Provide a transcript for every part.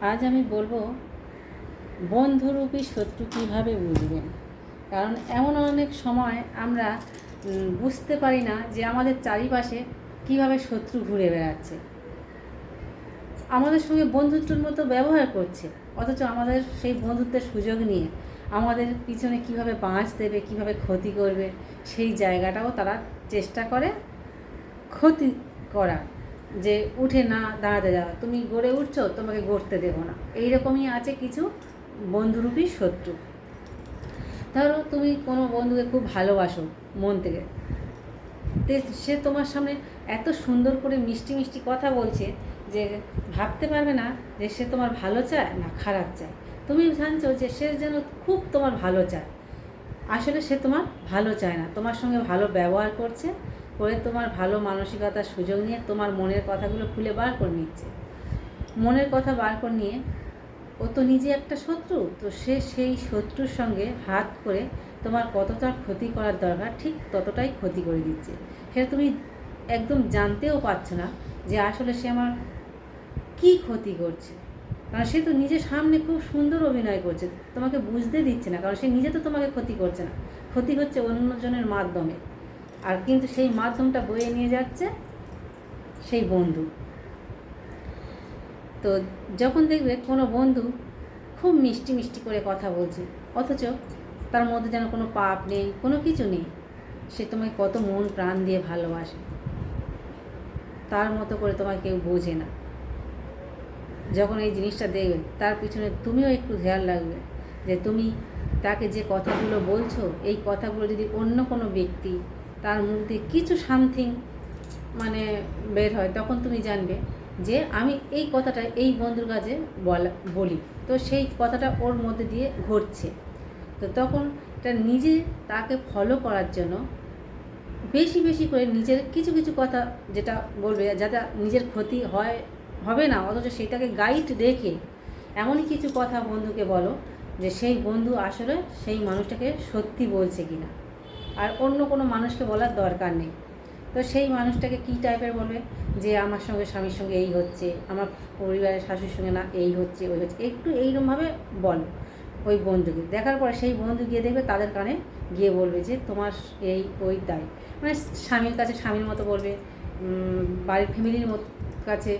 আজ আমি বলব, বন্ধুরূপী শত্রু কীভাবে বুঝবেন কারণ এমন অনেক সময় আমরা বুঝতে পারি না যে আমাদের চারিপাশে কীভাবে শত্রু ঘুরে বেড়াচ্ছে। আমাদের সঙ্গে বন্ধুত্বের মতো ব্যবহার করছে, অথচ আমাদের সেই বন্ধুত্বের সুযোগ নিয়ে আমাদের পিছনে কীভাবে বাঁচ দেবে, কীভাবে ক্ষতি করবে, সেই জায়গাটাও তারা চেষ্টা করে ক্ষতি করা। যে উঠে না দাঁড়াতে যাওয়া, তুমি গড়ে উঠছো, তোমাকে গড়তে দেবো না। এইরকমই আছে কিছু বন্ধুরূপী শত্রু। ধরো তুমি কোনো বন্ধুকে খুব ভালোবাসো মন থেকে সে তোমার সামনে এত সুন্দর করে মিষ্টি মিষ্টি কথা বলছে যে ভাবতে পারবে না যে সে তোমার ভালো চায় না খারাপ চায়। তুমি জানছো যে সে যেন খুব তোমার ভালো চায়। আসলে সে তোমার ভালো চায় না, তোমার সঙ্গে ভালো ব্যবহার করছে করে তোমার ভালো মানসিকতার সুযোগ নিয়ে তোমার মনের কথাগুলো খুলে বার করে নিচ্ছে। মনের কথা বার করে নিয়ে ও তো নিজে একটা শত্রু, তো সে সেই শত্রুর সঙ্গে হাত করে তোমার কতটা ক্ষতি করার দরকার ঠিক ততটাই ক্ষতি করে দিচ্ছে। সেটা তুমি একদম জানতেও পারছ না যে আসলে সে আমার কী ক্ষতি করছে। কারণ সে তো নিজের সামনে খুব সুন্দর অভিনয় করছে, তোমাকে বুঝতে দিচ্ছে না, কারণ সে নিজে তো তোমাকে ক্ষতি করছে না। ক্ষতি হচ্ছে অন্যজনের মাধ্যমে। আর কিন্তু সেই মাধ্যমটা বয়ে নিয়ে যাচ্ছে সেই বন্ধু। তো যখন দেখবে কোনো বন্ধু খুব মিষ্টি মিষ্টি করে কথা বলছে, অথচ তার মধ্যে যেন কোনো পাপ নেই, কোনো কিছু নেই, সে তোমায় কত মন প্রাণ দিয়ে ভালোবাসে। তার মতো করে তোমাকে কেউ বোঝে না। যখন এই জিনিসটা দেখবে, তার পিছনে তুমিও একটু ধ্যান লাগবে যে তুমি তাকে যে কথাগুলো বলছো, এই কথাগুলো যদি অন্য কোনো ব্যক্তি তার মুখ দিয়ে কিছু সামথিং মানে বের হয়, তখন তুমি জানবে যে আমি এই কথাটা এই বন্ধুর কাছে বলা, বলি। তো সেই কথাটা ওর মধ্যে দিয়ে ঘটছে। তো তখন এটা নিজে তাকে ফলো করার জন্য বেশি বেশি করে নিজের কিছু কিছু কথা যেটা বলবে, যাতে নিজের ক্ষতি হয়, হবে না, অথচ সেটাকে গাইড রেখে এমনই কিছু কথা বন্ধুকে বলো যে সেই বন্ধু আসলে সেই মানুষটাকে সত্যি বলছে কিনা। আর অন্য কোনো মানুষকে বলার দরকার নেই। তো সেই মানুষটাকে কী টাইপের বলবে? যে আমার সঙ্গে স্বামীর সঙ্গে এই হচ্ছে, আমার পরিবারের শাশুর সঙ্গে না, এই হচ্ছে, ওই হচ্ছে। একটু এইরকমভাবে বলো ওই বন্ধুকে। দেখার পরে সেই বন্ধু গিয়ে দেখবে তাদের কানে গিয়ে বলবে যে তোমার এই, ওই, তাই। মানে স্বামীর কাছে স্বামীর মতো বলবে বাড়ির ফ্যামিলির মতো কাছে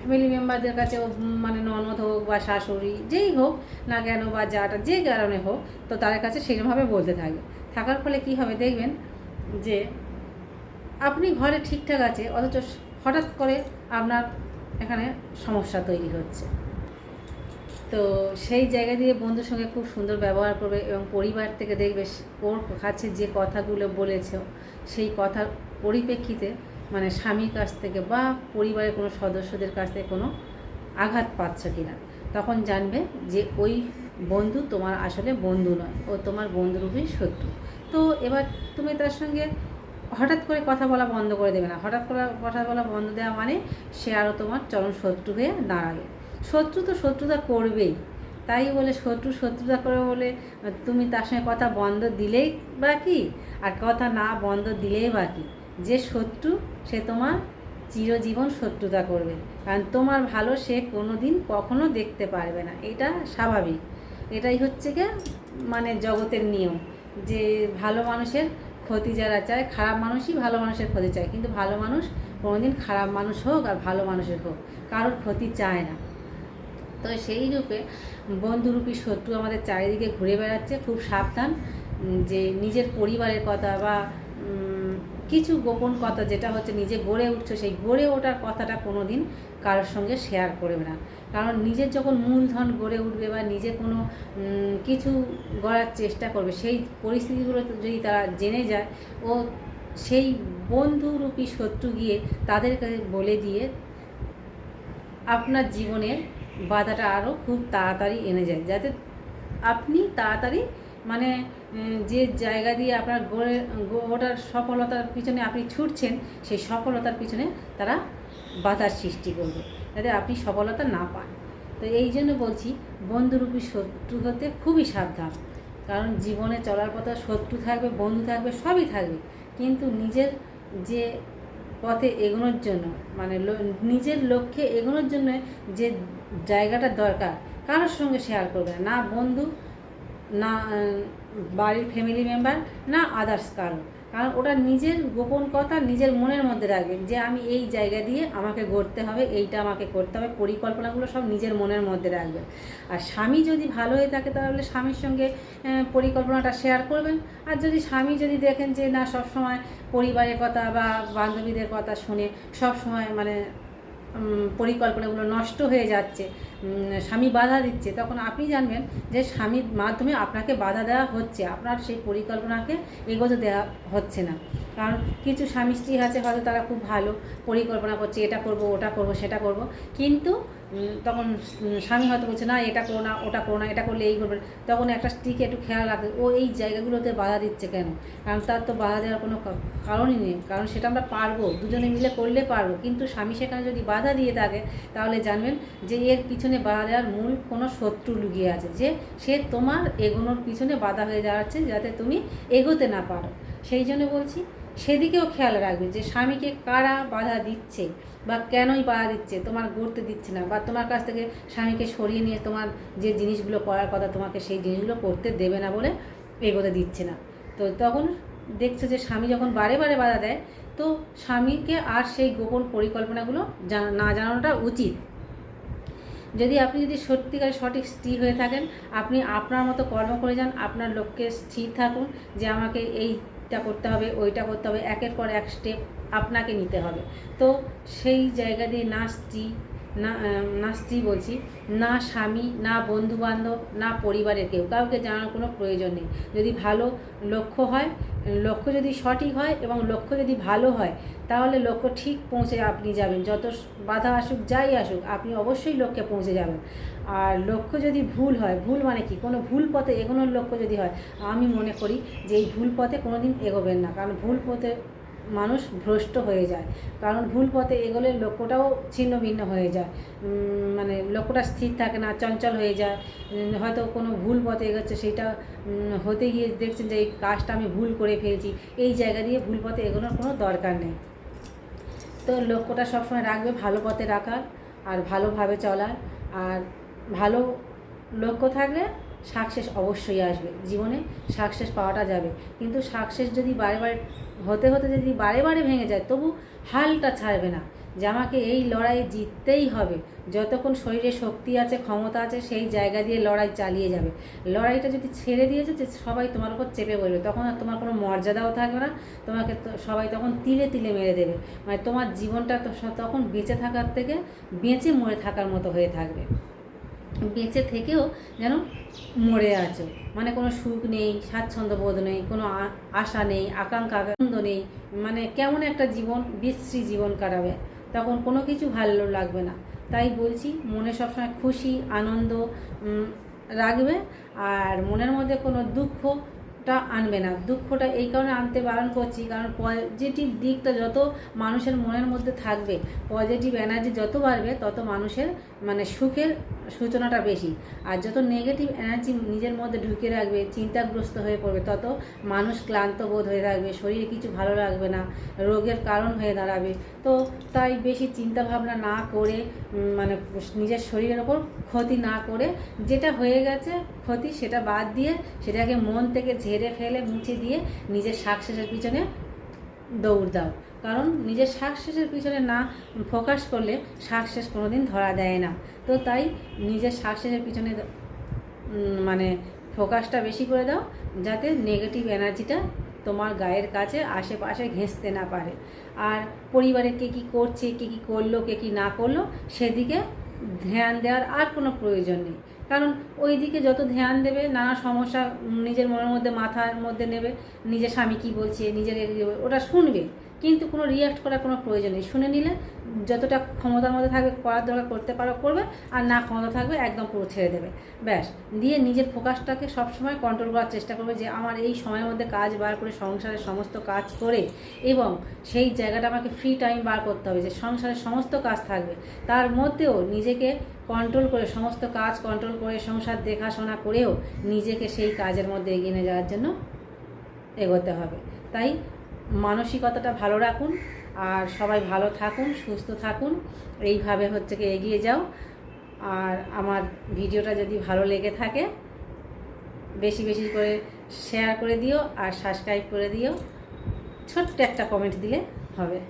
ফ্যামিলি মেম্বারদের কাছে মানে ননদ হোক বা শাশুড়ি, যেই হোক না কেন বা যাটা, যে কারণে হোক, তো তাদের কাছে সেরকমভাবে বলতে থাকবে। থাকার ফলে কী হবে দেখবেন যে, আপনি ঘরে ঠিকঠাক আছে, অথচ হঠাৎ করে আপনার এখানে সমস্যা তৈরি হচ্ছে। তো সেই জায়গা দিয়ে বন্ধুর সঙ্গে খুব সুন্দর ব্যবহার করবে এবং পরিবার থেকে দেখবে, ওর কাছে যে কথাগুলো বলেছ, সেই কথার পরিপ্রেক্ষিতে মানে স্বামীর কাছ থেকে বা পরিবারের কোনো সদস্যদের কাছ থেকে কোনো আঘাত পাচ্ছ কিনা, তখন জানবে যে ওই বন্ধু তোমার আসলে বন্ধু নয়, ও তোমার বন্ধুরূপী শত্রু। তো এবার তুমি তার সঙ্গে হঠাৎ করে কথা বলা বন্ধ করে দেবে না। হঠাৎ করে কথা বলা বন্ধ দেওয়া মানে সে আরও তোমার চরম শত্রু হয়ে দাঁড়াবে। শত্রু তো শত্রুতা করবেই, তাই বলে শত্রু শত্রুতা করে বলে তুমি তার সঙ্গে কথা বন্ধ দিলেই বা কি আর কথা না বন্ধ দিলেই বা কি যে শত্রু, সে তোমার চিরজীবন শত্রুতা করবে। কারণ তোমার ভালো সে কোনো দিন কখনো দেখতে পারবে না। এটা স্বাভাবিক। এটাই হচ্ছে গিয়ে মানে জগতের নিয়ম। যে ভালো মানুষের ক্ষতি যারা চায়, খারাপ মানুষই ভালো মানুষের ক্ষতি চায়। কিন্তু ভালো মানুষ কোনোদিন খারাপ মানুষ হোক আর ভালো মানুষের হোক, কারোর ক্ষতি চায় না। তো সেই রূপে বন্ধুরূপী শত্রু আমাদের চারিদিকে ঘুরে বেড়াচ্ছে। খুব সাবধান যে নিজের পরিবারের কথা বা কিছু গোপন কথা যেটা হচ্ছে নিজে গড়ে উঠছো, সেই গড়ে ওঠার কথাটা কোনো দিন কারোর সঙ্গে শেয়ার করবে না। কারণ নিজের যখন মূলধন গড়ে উঠবে বা নিজে কোনো কিছু গড়ার চেষ্টা করবে, সেই পরিস্থিতিগুলো যদি তারা জেনে যায়, ও সেই বন্ধুরূপী শত্রু গিয়ে তাদের কাছে বলে দিয়ে আপনার জীবনের বাধাটা আরও খুব তাড়াতাড়ি এনে যায়, যাতে আপনি তাড়াতাড়ি মানে যে জায়গা দিয়ে আপনার গড়ে ওটার সফলতার পিছনে আপনি ছুটছেন, সেই সফলতার পিছনে তারা বাধার সৃষ্টি করবে, যাতে আপনি সফলতা না পান। তো এই জন্য বলছি, বন্ধুরূপী শত্রু হতে খুবই সাবধান। কারণ জীবনে চলার পথে শত্রু থাকবে, বন্ধু থাকবে, সবই থাকবে। কিন্তু নিজের যে পথে এগোনোর জন্য মানে নিজের লক্ষ্যে এগোনোর জন্য যে জায়গাটা দরকার, কারোর সঙ্গে শেয়ার করবে না বন্ধু না বাড়ির ফ্যামিলি মেম্বার না আদার্স কারও। কারণ ওটা নিজের গোপন কথা, নিজের মনের মধ্যে রাখবেন যে আমি এই জায়গা দিয়ে আমাকে গড়তে হবে, এইটা আমাকে করতে হবে, পরিকল্পনাগুলো সব নিজের মনের মধ্যে রাখবেন। আর স্বামী যদি ভালো হয়ে থাকে তাহলে স্বামীর সঙ্গে পরিকল্পনাটা শেয়ার করবেন। আর যদি স্বামী যদি দেখেন যে না সব সময় পরিবারের কথা বা বান্ধবীদের কথা শুনে সব সময় মানে পরিকল্পনাগুলো নষ্ট হয়ে যাচ্ছে স্বামী বাধা দিচ্ছে, তখন আপনি জানবেন যে স্বামীর মাধ্যমে আপনাকে বাধা দেওয়া হচ্ছে, আপনার সেই পরিকল্পনাকে এগোতে দেওয়া হচ্ছে না। কারণ কিছু স্বামী স্ত্রী আছে হয়তো তারা খুব ভালো পরিকল্পনা করছে, এটা করব, ওটা করব, সেটা করব। কিন্তু তখন স্বামী হয়তো বলছে, না, এটা করো না, ওটা করো না, এটা করলে এই করবে তখন একটা স্ত্রীকে একটু খেয়াল রাখে, ও এই জায়গাগুলোতে বাধা দিচ্ছে কেন? কারণ তার তো বাধা দেওয়ার কোনো কারণই নেই। কারণ সেটা আমরা পারব, দুজনে মিলে করলে পারব। কিন্তু স্বামী সেখানে যদি বাধা দিয়ে থাকে, তাহলে জানবেন যে এর পিছনে বাধা দেওয়ার মূল কোনো শত্রু লুকিয়ে আছে, যে সে তোমার এগোনোর পিছনে বাধা হয়ে দাঁড়াচ্ছে যাতে তুমি এগোতে না পারো। সেই জন্য বলছি সেদিকেও খেয়াল রাখবে যে স্বামীকে কারা বাধা দিচ্ছে বা কেনই বাধা দিচ্ছে, তোমার গড়তে দিচ্ছে না বা তোমার কাছ থেকে স্বামীকে সরিয়ে নিয়ে তোমার যে জিনিসগুলো করার কথা তোমাকে সেই জিনিসগুলো করতে দেবে না বলে এগোতে দিচ্ছে না। তো তখন দেখছে যে স্বামী যখন বারে বারে বাধা দেয়, তো স্বামীকে আর সেই গোপন পরিকল্পনাগুলো না জানানোটা উচিত। যদি আপনি যদি সত্যিকার সঠিক স্ত্রী হয়ে থাকেন, আপনি আপনার মতো কর্ম করে যান, আপনার লক্ষ্যে স্থির থাকুন যে আমাকে এইটা করতে হবে, ওইটা করতে হবে, একের পর এক স্টেপ আপনাকে নিতে হবে। তো সেই জায়গা দিয়ে না স্ত্রী, না নাচটি স্ত্রী বলছি, না স্বামী, না বন্ধুবান্ধব, না পরিবারের কেউ, কাউকে জানার কোনো প্রয়োজন নেই। যদি ভালো লক্ষ্য হয় লক্ষ্য যদি সঠিক হয় এবং লক্ষ্য যদি ভালো হয়, তাহলে লক্ষ্য ঠিক পৌঁছে আপনি যাবেন। যত বাধা আসুক, যাই আসুক, আপনি অবশ্যই লক্ষ্যে পৌঁছে যাবেন। আর লক্ষ্য যদি ভুল হয়, ভুল মানে কি? কোনো ভুল পথে এগোনোর লক্ষ্য যদি হয়, আমি মনে করি যে এই ভুল পথে কোনো দিন এগোবেন না। কারণ ভুল পথে মানুষ ভ্রষ্ট হয়ে যায়। কারণ ভুল পথে এগোলে লক্ষ্যটাও ছিন্ন ভিন্ন হয়ে যায়। মানে লক্ষ্যটা স্থির থাকে না, চঞ্চল হয়ে যায়। হয়তো কোনো ভুল পথে এগোচ্ছে সেটা হতে গিয়ে দেখছেন যে এই কাজটা আমি ভুল করে ফেলছি। এই জায়গা দিয়ে ভুল পথে এগোনোর কোনো দরকার নেই। তো লক্ষ্যটা সবসময় রাখবে ভালো পথে রাখার আর ভালোভাবে চলার। আর ভালো লক্ষ্য থাকলে সাকসেস অবশ্যই আসবে। জীবনে সাকসেস পাওয়াটা যাবে। কিন্তু সাকসেস যদি বারে বারে, হতে হতে যদি বারে বারে ভেঙে যায়, তবু হালটা ছাড়বে না। যে আমাকে এই লড়াই জিততেই হবে। যতক্ষণ শরীরে শক্তি আছে, ক্ষমতা আছে, সেই জায়গা দিয়ে লড়াই চালিয়ে যাবে। লড়াইটা যদি ছেড়ে দিয়েছে যে সবাই তোমার উপর চেপে পড়বে তখন আর তোমার কোনো মর্যাদাও থাকবে না। তোমাকে সবাই তখন তিলে তিলে মেরে দেবে। মানে তোমার জীবনটা তখন বেঁচে থাকার থেকে বেঁচে মরে থাকার মতো হয়ে থাকবে। বেঁচে থেকেও যেন মরে আছো। মানে কোনো সুখ নেই স্বাচ্ছন্দ্য বোধ নেই, কোনো আশা নেই, আকাঙ্ক্ষা, আনন্দ নেই। মানে কেমন একটা জীবন, বিশ্রী জীবন কাটাবে। তখন কোনো কিছু ভালো লাগবে না। তাই বলছি, মনে সবসময় খুশি, আনন্দ রাখবে। আর মনের মধ্যে কোনো দুঃখটা আনবে না। দুঃখটা এই কারণে আনতে বারণ করছি, কারণ পজিটিভ দিকটা যত মানুষের মনের মধ্যে থাকবে পজিটিভ এনার্জি যত বাড়বে, তত মানুষের মানে সুখের সূচনাটা বেশি। আর যত নেগেটিভ এনার্জি নিজের মধ্যে ঢুকে রাখবে, চিন্তাগ্রস্ত হয়ে পড়বে, তত মানুষ ক্লান্ত বোধ হয়ে থাকবে, শরীরে কিছু ভালো লাগবে না, রোগের কারণ হয়ে দাঁড়াবে। তো তাই বেশি চিন্তা ভাবনা না করে মানে নিজের শরীরের ওপর ক্ষতি না করে যেটা হয়ে গেছে ক্ষতি সেটা বাদ দিয়ে সেটাকে মন থেকে ঝেড়ে ফেলে, মুছে দিয়ে নিজের সাকসেসের পিছনে দৌড় দাও। কারণ নিজের সাকসেসের পিছনে না ফোকাস করলে সাকসেস কোনো দিন ধরা দেয় না। তো তাই নিজের সাকসেসের পিছনে মানে ফোকাসটা বেশি করে দাও, যাতে নেগেটিভ এনার্জিটা তোমার গায়ের কাছে, আশেপাশে ঘেঁষতে না পারে। আর পরিবারে কে কী করছে, কে কী করল, কে কী না করল, সেদিকে ধ্যান দেওয়ার আর কোনো প্রয়োজন নেই। কারণ ওই দিকে যত ধ্যান দেবে, নানা সমস্যা নিজের মনের মধ্যে, মাথার মধ্যে নেবে, নিজের স্বামী কী বলছে, নিজের ওটা শুনবে। কিন্তু কোনো রিয়াক্ট করার কোনো প্রয়োজন নেই। শুনে নিলে যতটা ক্ষমতার মধ্যে থাকবে, করার দরকার করতে পারো, করবে, আর না ক্ষমতা থাকবে, একদম পুরো ছেড়ে দেবে। ব্যাস, দিয়ে নিজের ফোকাসটাকে সবসময় কন্ট্রোল করার চেষ্টা করবে যে আমার এই সময়ের মধ্যে কাজ বার করে সংসারের সমস্ত কাজ করে এবং সেই জায়গাটা আমাকে ফ্রি টাইম বার করতে হবে যে সংসারের সমস্ত কাজ থাকবে। তার মধ্যেও নিজেকে কন্ট্রোল করে, সমস্ত কাজ কন্ট্রোল করে, সংসার দেখাশোনা করেও নিজেকে সেই কাজের মধ্যে এগিয়ে নিয়ে যাওয়ার জন্য এগোতে হবে। তাই মানসিকতাটা ভালো রাখুন আর সবাই ভালো থাকুন, সুস্থ থাকুন। এইভাবে হচ্ছে কি এগিয়ে যাও। আর আমার ভিডিওটা যদি ভালো লেগে থাকে, বেশি বেশি করে শেয়ার করে দিও আর সাবস্ক্রাইব করে দিও। ছোট্ট একটা কমেন্ট দিলে হবে।